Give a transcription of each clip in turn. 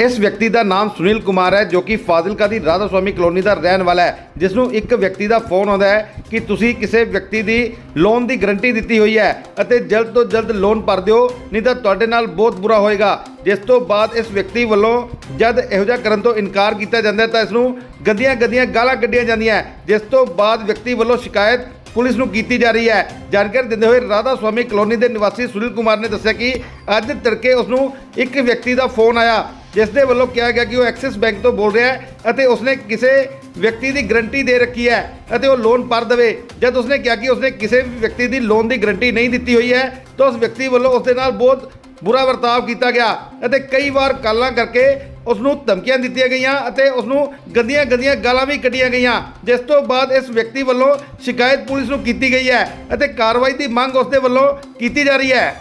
ਇਸ ਵਿਅਕਤੀ ਦਾ ਨਾਮ ਸੁਨੀਲ ਕੁਮਾਰ ਹੈ, ਜੋ ਕਿ ਫਾਜ਼ਿਲਕਾ ਦੀ ਰਾਧਾ ਸੁਆਮੀ ਕਲੋਨੀ ਦਾ ਰਹਿਣ ਵਾਲਾ ਹੈ ਜਿਸ ਨੂੰ ਇੱਕ ਵਿਅਕਤੀ ਦਾ ਫੋਨ ਆਉਂਦਾ ਹੈ ਕਿ ਤੁਸੀਂ ਕਿਸੇ ਵਿਅਕਤੀ ਦੀ ਲੋਨ ਦੀ ਗਰੰਟੀ ਦਿੱਤੀ ਹੋਈ ਹੈ ਅਤੇ ਜਲਦ ਤੋਂ ਜਲਦ ਲੋਨ ਭਰ ਦਿਓ, ਨਹੀਂ ਤਾਂ ਤੁਹਾਡੇ ਨਾਲ ਬਹੁਤ ਬੁਰਾ ਹੋਏਗਾ। ਜਿਸ ਤੋਂ ਬਾਅਦ ਇਸ ਵਿਅਕਤੀ ਵੱਲੋਂ ਜਦ ਇਹੋ ਜਿਹਾ ਕਰਨ ਤੋਂ ਇਨਕਾਰ ਕੀਤਾ ਜਾਂਦਾ ਤਾਂ ਇਸ ਨੂੰ ਗੰਦੀਆਂ ਗੰਦੀਆਂ ਗਾਲਾਂ ਕੱਢੀਆਂ ਜਾਂਦੀਆਂ ਜਿਸ ਤੋਂ ਬਾਅਦ ਵਿਅਕਤੀ ਵੱਲੋਂ ਸ਼ਿਕਾਇਤ ਪੁਲਿਸ ਨੂੰ ਕੀਤੀ ਜਾ ਰਹੀ ਹੈ। ਜਾਣਕਾਰੀ ਦਿੰਦੇ ਹੋਏ ਰਾਧਾ ਸੁਆਮੀ ਕਲੋਨੀ ਦੇ ਨਿਵਾਸੀ ਸੁਨੀਲ ਕੁਮਾਰ ਨੇ ਦੱਸਿਆ ਕਿ ਅੱਜ ਤੜਕੇ ਉਸ ਨੂੰ ਇੱਕ ਵਿਅਕਤੀ ਦਾ ਫੋਨ ਆਇਆ। ਜਿਸ ਦੇ ਵੱਲੋਂ ਕਿਹਾ ਗਿਆ ਕਿ ਉਹ ਐਕਸਿਸ ਬੈਂਕ ਤੋਂ ਬੋਲ ਰਿਹਾ ਹੈ ਅਤੇ ਉਸਨੇ ਕਿਸੇ ਵਿਅਕਤੀ ਦੀ ਗਰੰਟੀ ਦੇ ਰੱਖੀ ਹੈ ਅਤੇ ਉਹ ਲੋਨ ਭਰ ਦੇਵੇ। ਜਦ ਉਸਨੇ ਕਿਹਾ ਕਿ ਉਸਨੇ ਕਿਸੇ ਵੀ ਵਿਅਕਤੀ ਦੀ ਲੋਨ ਦੀ ਗਰੰਟੀ ਨਹੀਂ ਦਿੱਤੀ ਹੋਈ ਹੈ, ਤਾਂ ਉਸ ਵਿਅਕਤੀ ਵੱਲੋਂ ਉਸ ਦੇ ਨਾਲ ਬਹੁਤ ਬੁਰਾ ਵਰਤਾਵ ਕੀਤਾ ਗਿਆ ਅਤੇ ਕਈ ਵਾਰ ਕਾਲਾਂ ਕਰਕੇ ਉਸ ਨੂੰ ਧਮਕੀਆਂ ਦਿੱਤੀਆਂ ਗਈਆਂ ਅਤੇ ਉਸ ਨੂੰ ਗੰਦੀਆਂ ਗੰਦੀਆਂ ਗਾਲਾਂ ਵੀ ਕੱਢੀਆਂ ਗਈਆਂ, ਜਿਸ ਤੋਂ ਬਾਅਦ ਇਸ ਵਿਅਕਤੀ ਵੱਲੋਂ ਸ਼ਿਕਾਇਤ ਪੁਲਿਸ ਨੂੰ ਕੀਤੀ ਗਈ ਹੈ ਅਤੇ ਕਾਰਵਾਈ ਦੀ ਮੰਗ ਉਸ ਦੇ ਵੱਲੋਂ ਕੀਤੀ ਜਾ ਰਹੀ ਹੈ।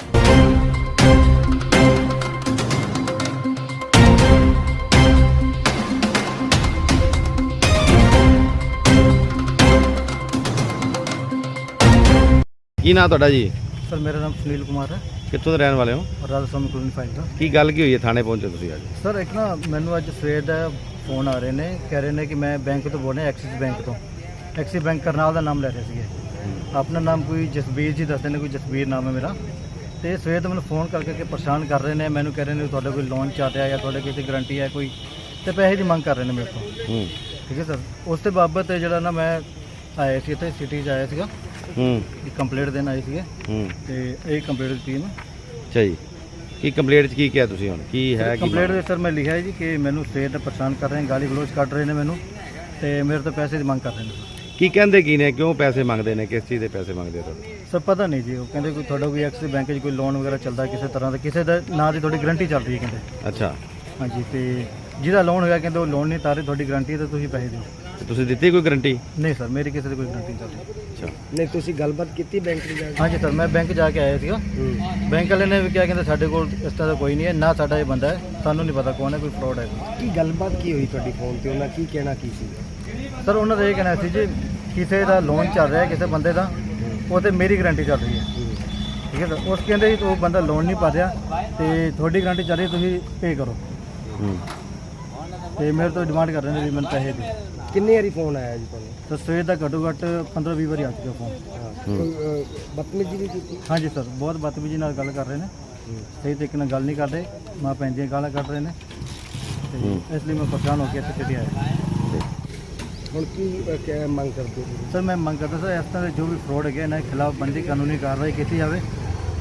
ਕੀ ਨਾਂ ਤੁਹਾਡਾ ਜੀ? ਸਰ ਮੇਰਾ ਨਾਮ ਸੁਨੀਲ ਕੁਮਾਰ ਹੈ। ਕਿੱਥੋਂ ਦੇ ਰਹਿਣ ਵਾਲੇ ਹੋ? ਰਾਧਾ ਸਵਾਮੀ ਕਲੋਨੀ ਫਾਈਲ ਦਾ ਕੀ ਗੱਲ ਕੀ ਹੋਈ ਹੈ? ਥਾਣੇ ਪਹੁੰਚੇ ਤੁਸੀਂ ਅੱਜ? ਸਰ ਇੱਕ ਨਾ ਮੈਨੂੰ ਅੱਜ ਸਵੇਰ ਦਾ ਫੋਨ ਆ ਰਹੇ ਨੇ। ਕਹਿ ਰਹੇ ਨੇ ਕਿ ਮੈਂ ਬੈਂਕ ਤੋਂ ਬੋਲ ਰਿਹਾ ਐਕਸਿਸ ਬੈਂਕ ਤੋਂ। ਐਕਸਿਸ ਬੈਂਕ ਕਰਨਾਲ ਦਾ ਨਾਮ ਲੈ ਰਹੇ ਸੀਗੇ। ਆਪਣਾ ਨਾਮ ਕੋਈ ਜਸਬੀਰ ਜੀ ਦੱਸਦੇ ਨੇ ਕੋਈ ਜਸਬੀਰ ਨਾਮ ਹੈ ਮੇਰਾ। ਤੇ ਸਵੇਰ ਤੋਂ ਮੈਨੂੰ ਫੋਨ ਕਰਕੇ ਕੇ ਪਰੇਸ਼ਾਨ ਕਰ ਰਹੇ ਨੇ ਮੈਨੂੰ ਕਹਿ ਰਹੇ ਨੇ ਤੁਹਾਡੇ ਕੋਈ ਲੋਨ ਚੱਲ ਰਿਹਾ ਜਾਂ ਤੁਹਾਡੇ ਕਿਸੇ ਗਾਰੰਟੀ ਹੈ ਕੋਈ। ਤੇ ਪੈਸੇ ਦੀ ਮੰਗ ਕਰ ਰਹੇ ਨੇ ਮੇਰੇ ਤੋਂ। ਠੀਕ ਹੈ ਸਰ। ਉਸ ਦੇ ਬਾਬਤ ਜਿਹੜਾ ਨਾ ਮੈਂ ਆਇਆ ਸੀ ਇੱਥੇ ਸਿਟੀ 'ਚ ਆਇਆ ਸੀਗਾ। ਹੂੰ। ਇੱਕ ਕੰਪਲੇਂਟ ਦੇਣ ਆਏ ਸੀਗੇ। ਹੂੰ। ਤੇ ਇਹ ਕੰਪਲੇਂਟ ਦਿੱਤੀ ਮੈਂ ਅੱਛਾ ਜੀ। ਕੀ ਕੰਪਲੀਟ ਚ ਕੀ ਕਿਹਾ ਤੁਸੀਂ ਹੁਣ? ਕੀ ਹੈ ਕੀ ਕੰਪਲੇਂਟ ਦੇ ਸਰ ਮੈਂ ਲਿਖਿਆ ਹੈ ਜੀ ਕਿ ਮੈਨੂੰ ਦਾ ਪਰੇਸ਼ਾਨ ਕਰ ਰਹੇ ਨੇ ਗਾਲੀ ਗਲੋਚ ਕੱਢ ਰਹੇ ਨੇ ਮੈਨੂੰ ਤੇ ਮੇਰੇ ਤੋਂ ਪੈਸੇ ਦੀ ਮੰਗ ਕਰ ਰਹੇ ਨੇ। ਕੀ ਕਹਿੰਦੇ ਕੀ ਨੇ? ਕਿਉਂ ਪੈਸੇ ਮੰਗਦੇ ਨੇ? ਕਿਸ ਚੀਜ਼ ਦੇ ਪੈਸੇ ਮੰਗਦੇ ਤੁਹਾਡੇ? ਸਰ ਪਤਾ ਨਹੀਂ ਜੀ ਉਹ ਕਹਿੰਦੇ ਕੋਈ ਤੁਹਾਡਾ ਕੋਈ ਐਕਸਿਸ ਬੈਂਕ 'ਚ ਕੋਈ ਲੋਨ ਵਗੈਰਾ ਚੱਲਦਾ ਕਿਸੇ ਤਰ੍ਹਾਂ ਦਾ ਕਿਸੇ ਦਾ ਨਾਂ ਦੀ ਤੁਹਾਡੀ ਗਰੰਟੀ ਚੱਲ ਰਹੀ ਹੈ ਕਹਿੰਦੇ। ਅੱਛਾ। ਹਾਂਜੀ ਤੇ ਜਿਹਦਾ ਲੋਨ ਹੋਇਆ ਕਹਿੰਦੇ ਉਹ ਲੋਨ ਨਹੀਂ ਤਾਰੇ ਤੁਹਾਡੀ ਗਰੰਟੀ ਤਾਂ ਤੁਸੀਂ ਪੈਸੇ ਦਿਓ। ਤੇ ਤੁਸੀਂ ਦਿੱਤੀ ਕੋਈ ਗਰੰਟੀ ਨਹੀਂ ਸਰ ਮੇਰੀ ਕਿਸੇ ਦੀ ਕੋਈ ਗਰੰਟੀ ਨਹੀਂ ਅੱਛਾ। ਨਹੀਂ ਤੁਸੀਂ ਗੱਲਬਾਤ ਕੀਤੀ ਬੈਂਕ ਦੀ ਜਾ ਕੇ? ਹਾਂਜੀ ਸਰ ਮੈਂ ਬੈਂਕ ਜਾ ਕੇ ਆਇਆ ਸੀਗਾ। ਬੈਂਕ ਵਾਲੇ ਨੇ ਵੀ ਕਿਹਾ ਕਹਿੰਦੇ ਸਾਡੇ ਕੋਲ ਇਸ ਤਰ੍ਹਾਂ ਦਾ ਕੋਈ ਨਹੀਂ ਹੈ ਨਾ ਸਾਡਾ ਇਹ ਬੰਦਾ ਹੈ ਸਾਨੂੰ ਨਹੀਂ ਪਤਾ ਕੌਣ ਹੈ ਕੋਈ ਫਰਾਡ ਹੈ। ਕੀ ਗੱਲਬਾਤ ਕੀ ਹੋਈ ਤੁਹਾਡੀ ਫੋਨ ਤੇ? ਉਹਨਾਂ ਕੀ ਕਹਿਣਾ ਕੀ ਸੀ? ਸਰ ਉਹਨਾਂ ਦਾ ਇਹ ਕਹਿਣਾ ਸੀ ਜੀ ਕਿਸੇ ਦਾ ਲੋਨ ਚੱਲ ਰਿਹਾ ਕਿਸੇ ਬੰਦੇ ਦਾ ਉਹ ਤੇ ਮੇਰੀ ਗਰੰਟੀ ਚੱਲ ਰਹੀ ਹੈ। ਠੀਕ ਹੈ ਸਰ ਉਸ ਕਹਿੰਦੇ ਜੀ ਉਹ ਬੰਦਾ ਲੋਨ ਨਹੀਂ ਭਰ ਰਿਹਾ ਤੇ ਤੁਹਾਡੀ ਗਰੰਟੀ ਚੱਲ ਰਹੀ ਤੁਸੀਂ ਪੇ ਕਰੋ। ਹੂੰ। ਤੇ ਮੇਰੇ ਤੋਂ ਡਿਮਾਂਡ ਕਰ ਰਹੇ ਨੇ ਵੀ ਮੈਨੂੰ ਪੈਸੇ ਦੇ ਕਿੰਨੇ ਵਾਰੀ ਫੋਨ ਆਇਆ ਜੀ ਤੁਹਾਨੂੰ? ਤਾਂ ਸਵੇਰ ਦਾ ਘੱਟੋ ਘੱਟ 15 20 ਵਾਰੀ ਆ ਚੁੱਕਾ ਫੋਨ। ਕੋਈ ਅਹ, ਬਦਤਮੀਜ਼ੀ ਵੀ ਕੀਤੀ? ਹਾਂਜੀ ਸਰ ਬਹੁਤ ਬਦਤਮੀਜ਼ੀ ਨਾਲ ਗੱਲ ਕਰ ਰਹੇ ਨੇ। ਸਹੀ ਤਰੀਕੇ ਨਾਲ ਗੱਲ ਨਹੀਂ ਕਰਦੇ ਮਾਂ ਭੈਣ ਦੀਆਂ ਗਾਲਾਂ ਕੱਢ ਰਹੇ ਨੇ। ਤੇ ਇਸ ਲਈ ਮੈਂ ਪਰੇਸ਼ਾਨ ਹੋ ਕੇ ਇੱਥੇ ਸਿੱਟੀ ਆਇਆ ਹੁਣ ਕੀ ਅਹ, ਕਿਆ ਮੰਗ ਕਰਦੇ ਹੋ? ਸਰ ਮੈਂ ਮੰਗ ਕਰਦਾ ਸਰ ਇਸ ਤਰ੍ਹਾਂ ਦੇ ਜੋ ਵੀ ਫਰਾਡ ਹੈਗੇ ਇਹਨਾਂ ਦੇ ਖਿਲਾਫ ਬੰਦੀ ਕਾਨੂੰਨੀ ਕਾਰਵਾਈ ਕੀਤੀ ਜਾਵੇ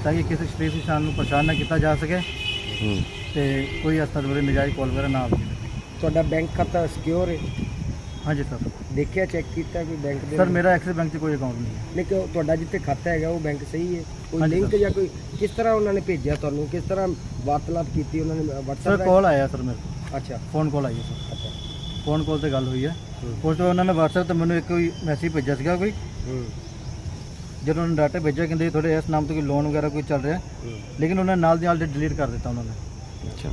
ਤਾਂ ਕਿ ਕਿਸੇ ਸਟੇਟ ਕਿਸਾਨ ਨੂੰ ਪਰੇਸ਼ਾਨ ਨਾ ਕੀਤਾ ਜਾ ਸਕੇ। ਤੇ ਕੋਈ ਇਸ ਤਰ੍ਹਾਂ ਦੇ ਨਜਾਇਜ਼ ਕਾਲ ਵਗੈਰਾ ਨਾ ਆਵੇ ਤੁਹਾਡਾ ਬੈਂਕ ਖਾਤਾ ਸਿਕਿਉਰ ਹੈ? ਹਾਂਜੀ ਸਰ। ਦੇਖਿਆ ਚੈੱਕ ਕੀਤਾ ਕਿ ਬੈਂਕ ਦੇ ਸਰ ਮੇਰਾ ਐਕਸਿਸ ਬੈਂਕ 'ਚ ਕੋਈ ਅਕਾਊਂਟ ਨਹੀਂ ਹੈ। ਨਹੀਂ ਕਿ ਉਹ ਤੁਹਾਡਾ ਜਿੱਥੇ ਖਾਤਾ ਹੈਗਾ ਉਹ ਬੈਂਕ ਸਹੀ ਹੈ? ਕੋਈ ਹਾਂਜੀ ਲਿੰਕ ਸਰ। ਜਾਂ ਕੋਈ ਕਿਸ ਤਰ੍ਹਾਂ ਉਹਨਾਂ ਨੇ ਭੇਜਿਆ ਤੁਹਾਨੂੰ? ਕਿਸ ਤਰ੍ਹਾਂ ਵਾਰਤਾਲਾਪ ਕੀਤੀ ਉਹਨਾਂ ਨੇ ਸਰ WhatsApp ਕਾਲ ਆਇਆ ਸਰ ਮੇਰੇ ਕੋਲ। ਅੱਛਾ। ਫੋਨ ਕਾਲ ਆਈ ਹੈ ਸਰ। ਅੱਛਾ। ਫੋਨ ਕਾਲ ਤੇ ਗੱਲ ਹੋਈ ਹੈ। ਹੂੰ। ਉਸ ਤੋਂ ਉਹਨਾਂ ਨੇ WhatsApp ਤੇ ਮੈਨੂੰ ਇੱਕ ਕੋਈ ਮੈਸੇਜ ਭੇਜਿਆ ਸੀਗਾ ਕੋਈ। ਹੂੰ। ਜਦੋਂ ਉਹਨਾਂ ਨੇ ਡਾਟਾ ਭੇਜਿਆ ਕਹਿੰਦੇ ਤੁਹਾਡੇ ਇਸ ਨਾਮ ਤੋਂ ਕੋਈ ਲੋਨ ਵਗੈਰਾ ਕੋਈ ਚੱਲ ਰਿਹਾ। ਹੂੰ। ਲੇਕਿਨ ਉਹਨਾਂ ਨੇ ਨਾਲ ਦੀ ਨਾਲ ਡਿਲੀਟ ਕਰ ਦਿੱਤਾ ਉਹਨਾਂ ਨੇ। ਅੱਛਾ।